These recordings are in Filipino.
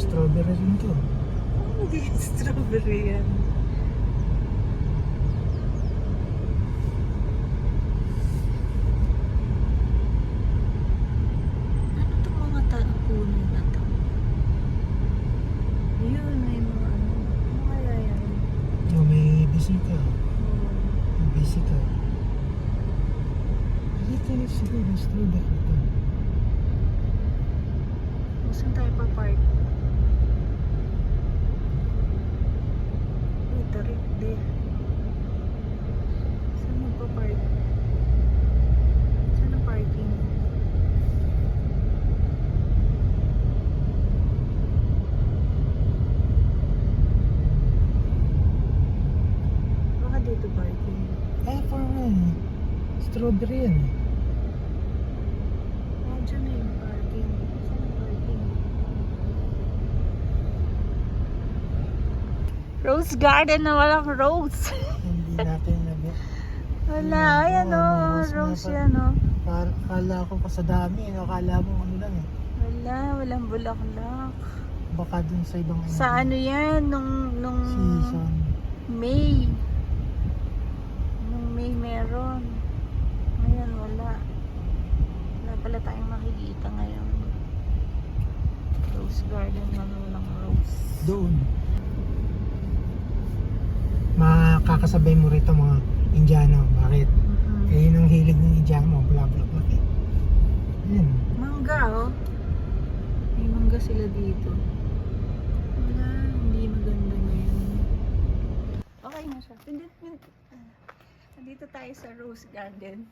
strawberry rin to. Hindi strawberry yan. Ano itong mga ta- puno na to? Yun, may mga ano. Ano kaya yan? Oh, may bisita. Oh. May bisita. Dito na siguro strawberry to. Saan tayo pa-park? Uy, tarik de. Saan magpa-park? Saan ang parking? Baka dito parking. Ah, parang strawberry yan eh. Oh, dyan na yung parking. Saan ang parking? Rose garden na walang rose. Hindi natin nabi. Wala, ayan o. rose Rose yan o. Kala ko pa sa dami, akala mo ano lang eh. Wala, walang bulaklak. Baka dun sa ibang Sa ano yan, nung, nung season. May. Nung May meron. Ngayon wala. Wala pala tayong makikita ngayon. Rose garden na walang rose. Doon. Makakasabay mo rito mga Indiano. Bakit? Mhm. Eh, yun ang hilig ng Indiano. Bla bla bla. Ayan. Mangga oh. May mangga sila dito. Wala, hindi maganda ngayon. Okay na siya. Pindit, pindit. Nandito tayo sa Rose Garden.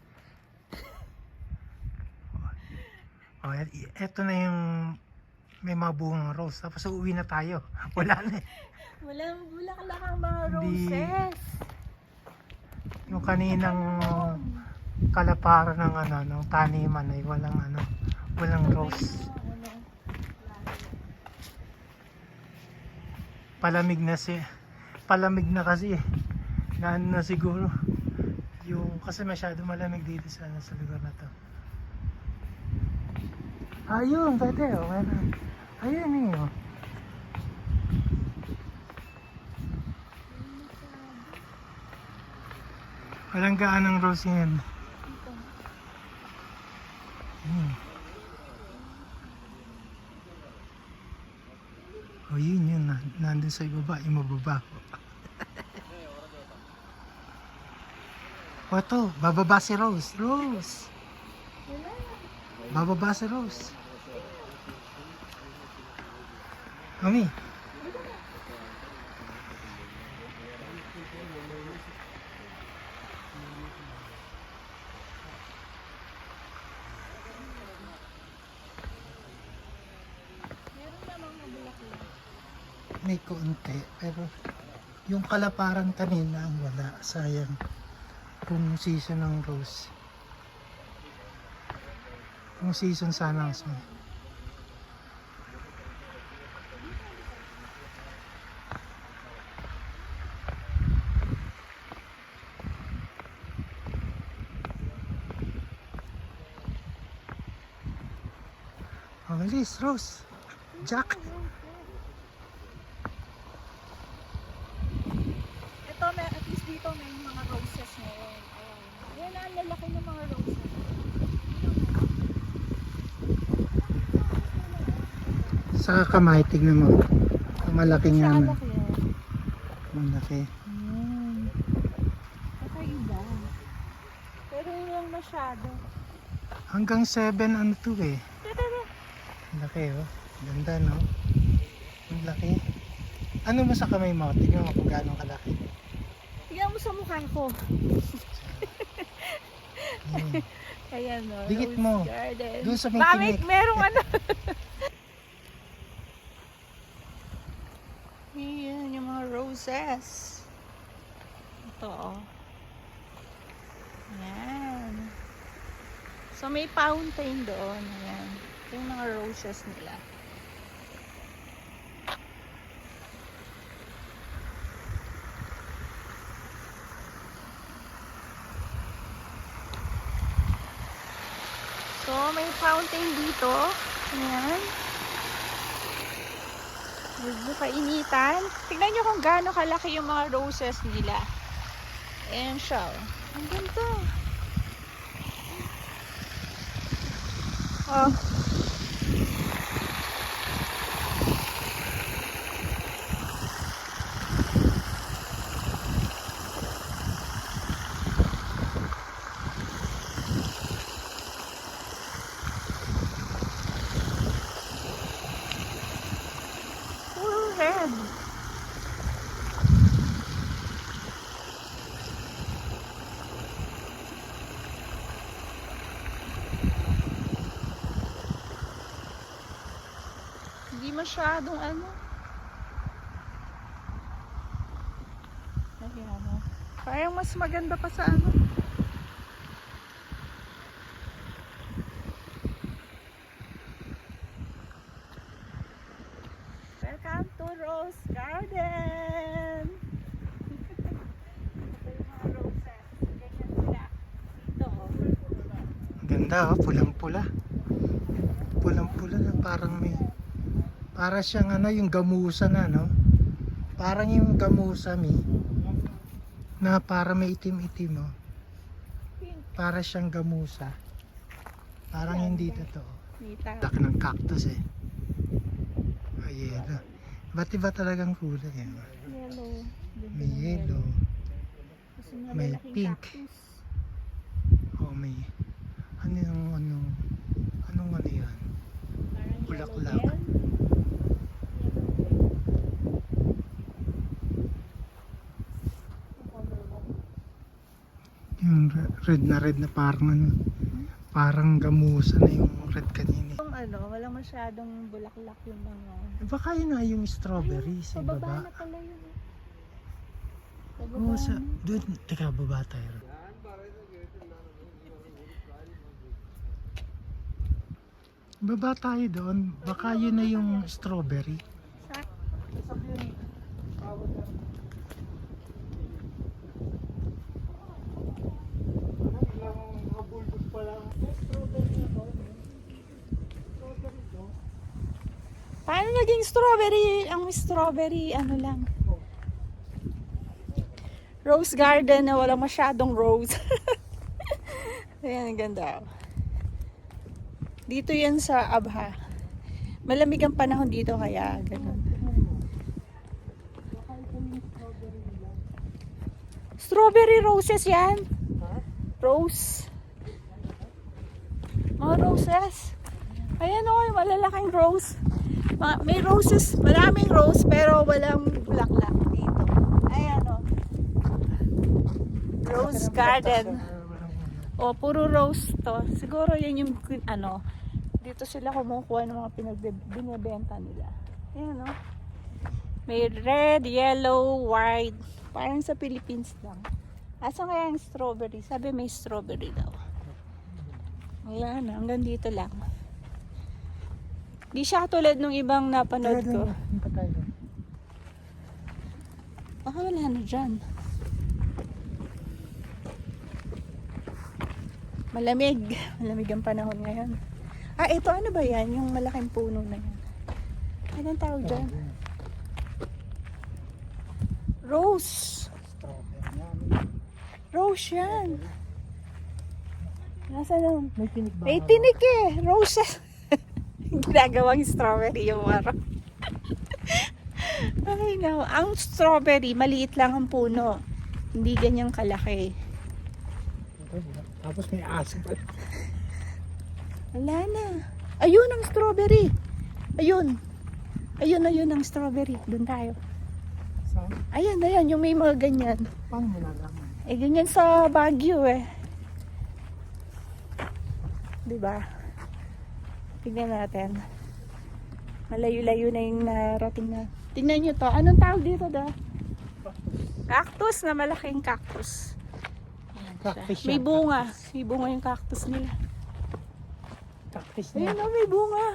Oh, et- eto na yung may mga bungang rose. Tapos uuwi na tayo. Wala na eh. Walang bulaklak ang mga Hindi. roses. Yung kaninang kalaparan ng ano, ng taniman ay walang ano, walang rose. Palamig na si palamig na kasi eh. Na ano na siguro. Yung kasi masyado malamig dito sa ano, sa lugar na to. Ayun, pwede oh. Meron. Ayun eh. Oh. Walang gaanang rose yan. Hmm. Oh, yun yun. Na, nandun sa ibaba, yung mababa. o to, bababa si Rose. Rose! Bababa si Rose. Mami. May konti, pero yung kalaparan kanina ang wala. Sayang. Kung season ng rose. Kung season sana ang sumay. Oh, Rose. Jack. Ito, may, at least dito may mga roses ngayon. Ayan. Ayan na, ang lalaki ng mga roses. Sa kamay, tignan mo. Ang malaki nga na. Kalaki yan. Malaki. Hmm. Kakaiba. Pero yun lang masyado. Hanggang 7 ano to eh. Laki oh. Ganda no? Ang laki. Ano mo sa kamay mo? Tignan mo kung gaano kalaki. Tingnan mo sa mukha ko. Ayan o. Dikit Rose mo. Garden. Doon sa may tinik. Merong ano? roses. Ito, oh. Ayan. So, may fountain doon. Ayan. Ito yung mga roses nila. So, may fountain dito. Ayan. Ayan. Medyo kainitan. Tignan nyo kung gaano kalaki yung mga roses nila. Ayan siya. oh. Ang ganda. Oh. Puro red. Hindi masyadong ano. Ayan, ano. Parang mas maganda pa sa ano. Welcome to Rose Garden! Ito yung mga roses. Ganyan sila. Dito. oh. Ang ganda oh, pulang-pula. Pulang-pula na parang may para siyang ano yung gamusa na no. Parang yung gamusa mi na para may itim-itim oh. Para siyang gamusa. Parang hindi totoo. Dak ng cactus eh. Ay, yelo. Ba't iba talagang kulay eh? Yellow. May yellow. May pink. Oh, may ano yung ano anong ano yan? Bulaklak. yellow din. Yung re- red na red na parang ano, parang gamusa na yung red kanina. Yung ano, walang masyadong bulaklak yung mga... Eh, baka yun na yung strawberry sa Pababa baba. na pala yun. Pababa Oo, sa, doon, teka, baba tayo. Baba tayo doon, baka yun na yung strawberry. Sa- Paano naging strawberry? Ang strawberry, ano lang. Rose garden na wala masyadong rose. Ayan, ang ganda. Dito yan sa Abha. Malamig ang panahon dito kaya ganun. Strawberry roses yan. Rose. Mga roses. Ayan o, yung malalaking rose. Ma- May roses, maraming rose pero walang bulaklak dito. Ayan o. Rose garden. O, puro rose to. Siguro yan yung ano, dito sila kumukuha ng mga pinagbibenta nila. Ayan o. May red, yellow, white. Parang sa Philippines lang. Asa kaya yung strawberry? Sabi may strawberry daw. Wala na, hanggang dito lang. Di siya katulad nung ibang napanood ko. Baka wala na dyan. Malamig. Malamig ang panahon ngayon. Ah, ito ano ba yan? Yung malaking puno na yan. Anong tawag dyan? Rose. Rose yan. Nasa na? May tinik ba? May tinik eh. Roses. Ginagawang strawberry yung maro. Ay, no. Ang strawberry, maliit lang ang puno. Hindi ganyang kalaki. Tapos may aso. Wala na. Ayun ang strawberry. Ayun. Ayun, ayun ang strawberry. Doon tayo. Saan? Ayan, ayan. Yung may mga ganyan. Paano mo? Eh, ganyan sa Baguio eh. Diba? Tignan natin. Malayo-layo na yung narating na. Tingnan nyo to. Anong tawag dito da? Cactus na malaking cactus. Cactus May bunga. May bunga yung cactus nila. Cactus Ayun na. o, may bunga.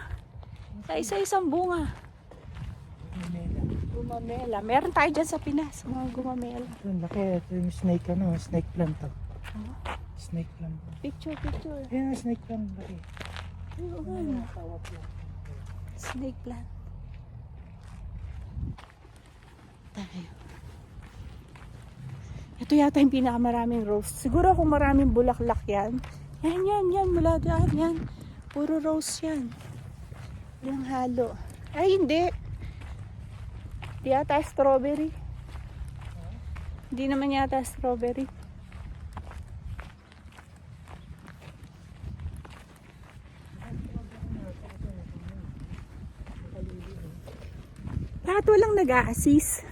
Sa isa-isang bunga. Manila. Gumamela. Meron tayo dyan sa Pinas. Mga gumamela. Ito, ang laki. Ito yung snake ano, snake plant to. Ano? Snake plant. Picture, picture. Yan ang snake plant. Laki. Snake plant. Tayo. Ito yata yung pinakamaraming rose. Siguro kung maraming bulaklak yan. Yan, yan, yan. Mula dyan, yan. Puro rose yan. Yung halo. Ay, hindi. Di yata strawberry. Hindi naman yata strawberry. Bakit walang nag-a-assist?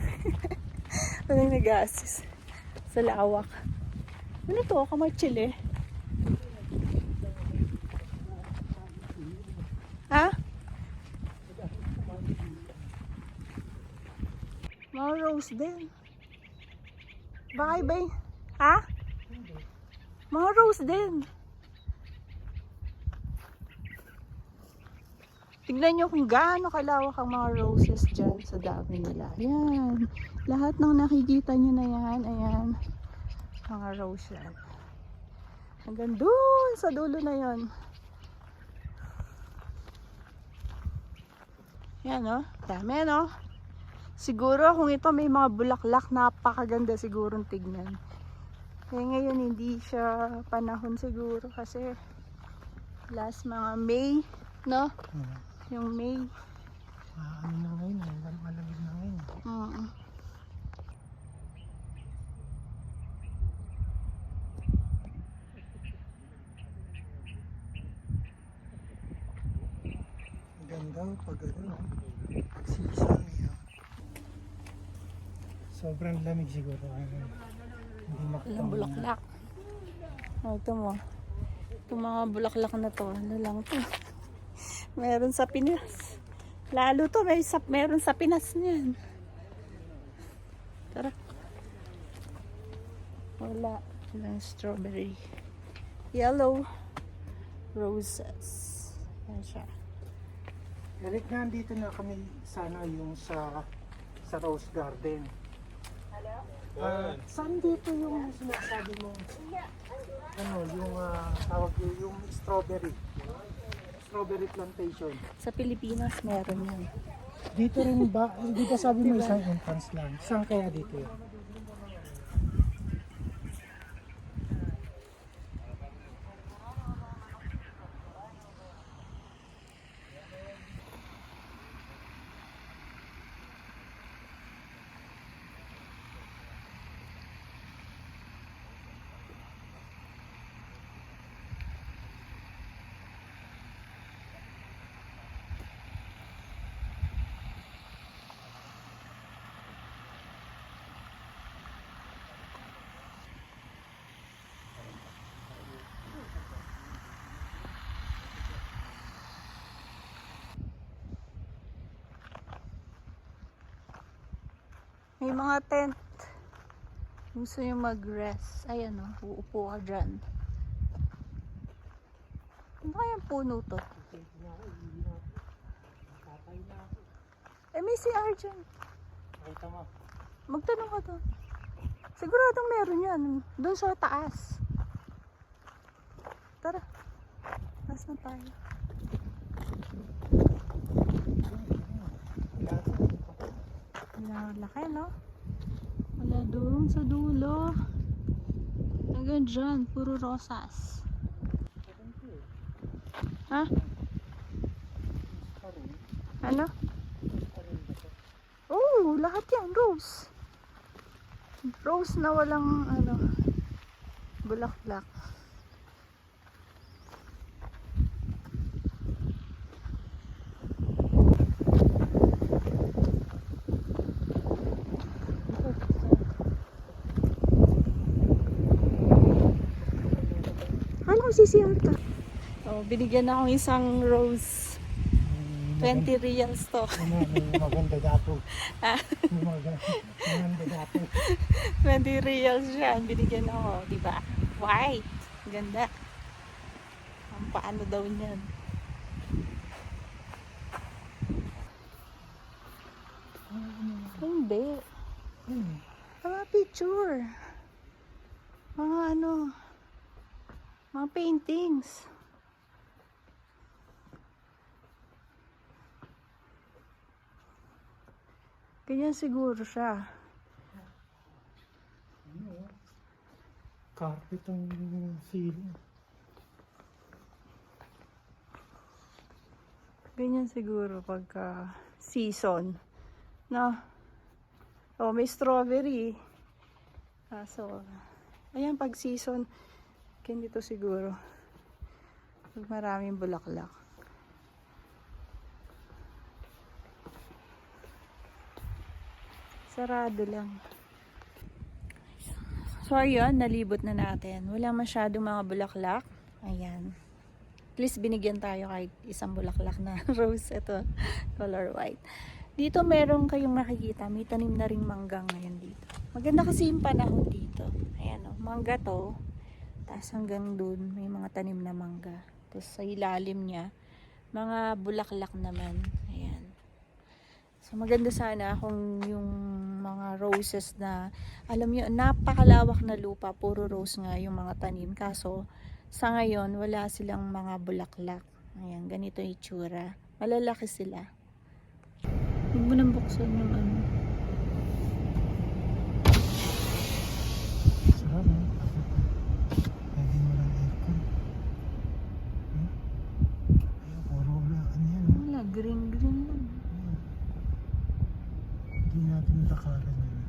walang nag-a-assist sa lawak. Ano to? Kamachile? Ha? Mga rose din. Iba y- Ha? Mga rose din. Tignan nyo kung gaano kalawak ang mga roses dyan sa dami nila. Ayan. Lahat ng nakikita nyo na yan, ayan. Mga rose yan. Hanggang dun sa dulo na yon. Yan o. Dami no. Siguro kung ito may mga bulaklak, napakaganda sigurong tignan. Eh ngayon hindi siya panahon siguro kasi last mga May, no? Hmm. Yung May. Ah, ano na ngayon, eh, mal- malamig na ngayon. Mm. Ang ganda oh, pag ano, pag eh. oh. Sobrang lamig siguro. Ano, hindi makita. Walang bulaklak. Oh, ito mo. Itong mga bulaklak na to, ano lang to. Meron sa Pinas. Lalo to, may sa, meron sa Pinas niyan. Tara. Wala. Walang strawberry. Yellow roses. Yan siya. Balik na dito na kami sana yung sa sa Rose Garden. Ah, saan dito yung sinasabi mo? Ano, yung ah, tawag yung, yung strawberry. Strawberry plantation. Sa Pilipinas, meron yan. Dito rin ba, di ba sabi mo isang entrance lang? Saan kaya dito yun? May mga tent. Gusto nyo mag-rest. Ayan o, uupo ka dyan. Ano kayang puno to? Eh, may CR dyan. Nakita mo? Magtanong ka doon. Siguradong meron yan. Doon sa taas. Tara. Taas na tayo. Laki, no? Wala doon sa dulo. Hanggang dyan, puro rosas. Ha? Ano? Oh, lahat yan, rose. Rose na walang, ano, bulaklak. Ano si CR ka? Oh, binigyan akong isang rose. 20 reals to. Maganda dato. Ah. Maganda, maganda dato. 20 reals siya. Binigyan ako, di ba? White. Ganda. Ang paano daw niyan? Hindi. Hmm. Mga picture. Mga ano. Mga paintings. Ganyan siguro siya. Ano? Carpet ang ceiling. Ganyan siguro pagka season. No? Oh, may strawberry. Ah, so, ayan pag season ganito siguro. Pag maraming bulaklak. Sarado lang. So, ayun, nalibot na natin. Wala masyadong mga bulaklak. Ayan. At least binigyan tayo kahit isang bulaklak na rose. Ito, color white. Dito meron kayong makikita. May tanim na ring mangga ngayon dito. Maganda kasi yung panahon dito. Ayan o, mangga to. Tapos hanggang dun, may mga tanim na mangga. Tapos sa ilalim niya, mga bulaklak naman. Ayan. So maganda sana kung yung mga roses na, alam niyo, napakalawak na lupa, puro rose nga yung mga tanim. Kaso, sa ngayon, wala silang mga bulaklak. Ayan, ganito yung itsura. Malalaki sila. Huwag mo nang buksan yung ano. Sarap, no? Pwede mo lang aircon. Hmm? Ayun, puro wala. Ano yan, no? Wala, green green. Ayun. Hindi natin lakaran yun.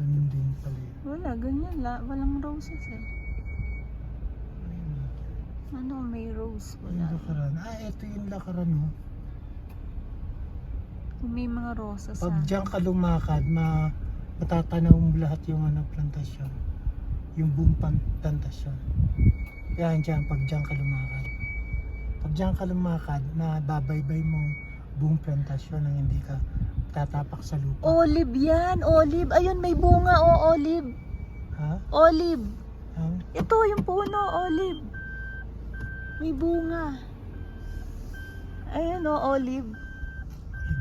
Ganun din pala yun. Wala, ganyan la. Walang roses eh. Ano, may rose. Yung Wala. lakaran. Ah, ito yung lakaran? Kung may mga roses Pag sa... diyan ka lumakad, ma matatanaw mo lahat yung ano, plantasyon. Yung buong plantasyon. Yan dyan, pag diyan ka lumakad. Pag diyan ka lumakad, mababaybay mo buong plantasyon nang hindi ka tatapak sa lupa. Olive yan, olive. Ayun, may bunga, oh, olive. Ha? Olive. Ang? Ito, yung puno, olive. May bunga. Ayun, oh, olive.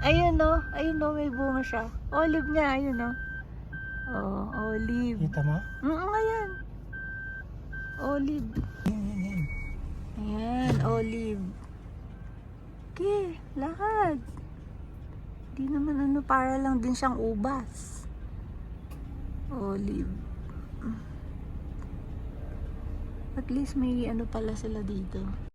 Ayun, oh. Ayun, oh, may bunga siya. Olive nga, ayun, oh. Oh, olive. Kita mo? Mm, ayan. Olive. Yan, olive. Okay, lakad. Di naman ano, para lang din siyang ubas. Olive. At least may ano pala sila dito.